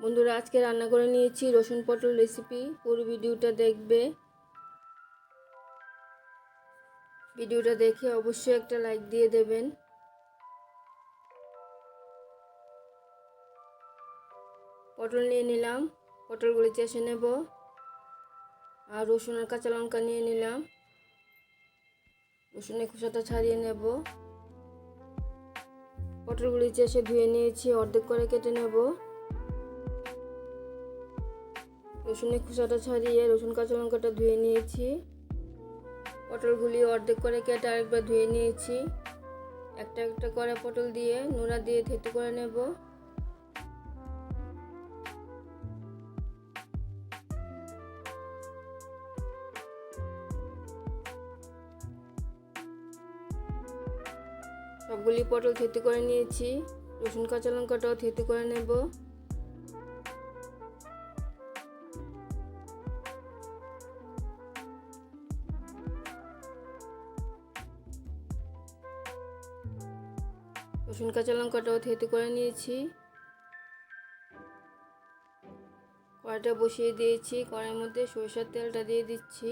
বন্ধুরা, আজকে রান্না করে নিয়েছি রসুন পটল রেসিপি পুরো ভিডিওটা দেখবে। ভিডিওটা দেখে অবশ্যই একটা লাইক দিয়ে দেবেন। পটল নিয়ে নিলাম, পটলগুলি চেষে নেব। আর রসুন আর কাঁচা লঙ্কা নিয়ে নিলাম। রসুনের খোসাটা ছাড়িয়ে নেব। পটলগুলি চেষে ধুয়ে নিয়েছি, অর্ধেক করে কেটে নেব। রসুনের খোসাটা ছাড়িয়ে রসুন, কাঁচা লঙ্কাটা ধুয়ে নিয়েছি। পটলগুলি অর্ধেক করে কেটে আরেকবার ধুয়ে নিয়েছি। একটা একটা করে পটল দিয়ে নোড়া দিয়ে থেতু করে নেব। সবগুলি পটল থেতু করে নিয়েছি। রসুন, কাঁচা লঙ্কাটাও থেতু করে নেব। রসুন, কাঁচা লঙ্কাটাও থেতু করে নিয়েছি। কড়াইটা বসিয়ে দিয়েছি। কড়াইয়ের মধ্যে সরষের তেলটা দিয়ে দিচ্ছি।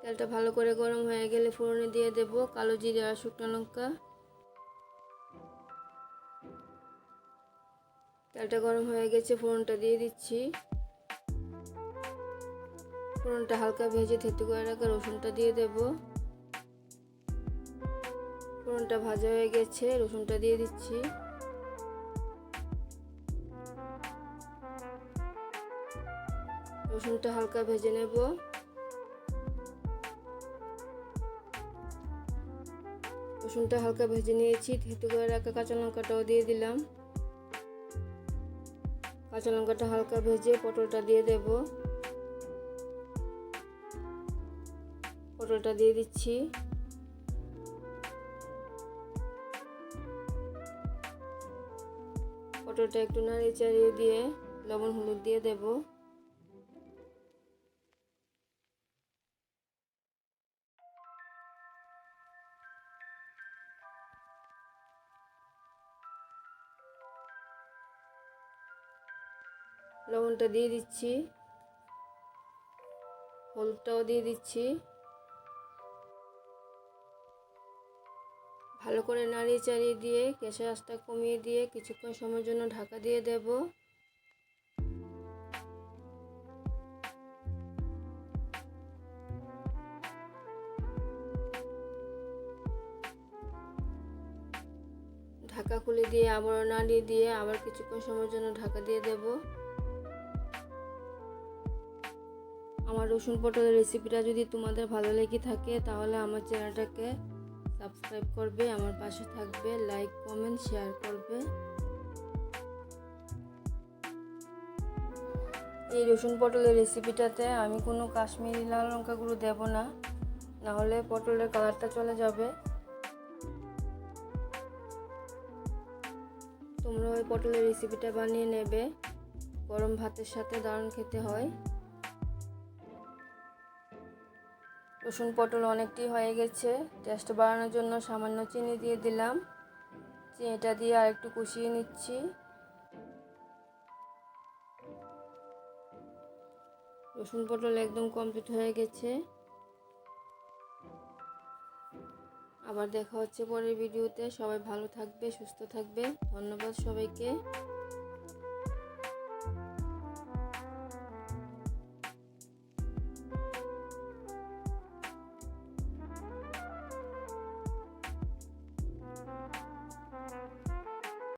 তেলটা ভালো করে গরম হয়ে গেলে ফোড়নে দিয়ে দেব কালো জিরে আর শুকনো লঙ্কা। তেলটা গরম হয়ে গেছে, ফোড়নটা দিয়ে দিচ্ছি। ফোড়নটা হালকা ভেজে থেতু করে রাখা রসুনটা দিয়ে দেব। ফোড়নটা ভাজা হয়ে গেছে, রসুনটা দিয়ে দিচ্ছি। রসুনটা হালকা ভেজে নেব। রসুনটা হালকা ভেজে নিয়েছি থেতু করে রাখা কাঁচা লঙ্কাটাও দিয়ে দিলাম। কাঁচা লঙ্কাটা হালকা ভেজে পটলটা দিয়ে দেব। পটলটা দিয়ে দিচ্ছি। পটলটা একটু নাড়িয়ে চাড়িয়ে দিয়ে লবণ হলুদ দিয়ে দেব। লবণটা দিয়ে দিচ্ছি। হলুদটাও দিয়ে দিচ্ছি। ভালো করে নাড়িয়ে চাড়িয়ে দিয়ে গ্যাসের আঁচটা কমিয়ে দিয়ে কিছুক্ষণ সময়ের জন্য ঢাকা দিয়ে দেব। ঢাকা খুলে দিয়ে আবারও নাড়িয়ে দিয়ে আবার কিছুক্ষণ সময়ের জন্য ঢাকা দিয়ে দেব। আমার রসুন পটলের রেসিপিটা যদি তোমাদের ভালো লেগে থাকে, তাহলে আমার চ্যানেলটাকে সাবস্ক্রাইব করবে, আমার পাশে থাকবে, লাইক, কমেন্ট, শেয়ার করবে। এই রসুন পটলের রেসিপিটাতে আমি কোনো কাশ্মীরি লাল লঙ্কা গুঁড়ো দেবো না নাহলে পটলের কালারটা চলে যাবে। তোমরা ওই পটলের রেসিপিটা বানিয়ে নেবে, গরম ভাতের সাথে দারুণ খেতে হয়। রসুন পটল অনেকটি হয়ে গেছে। টেস্ট বাড়ানোর জন্য সামান্য চিনি দিয়ে দিলাম। চিনিটা দিয়ে আর একটু কষিয়ে নিচ্ছি। রসুন পটল একদম কমপ্লিট হয়ে গেছে। আবার দেখা হচ্ছে পরের ভিডিওতে। সবাই ভালো থাকবে, সুস্থ থাকবে। ধন্যবাদ সবাইকে।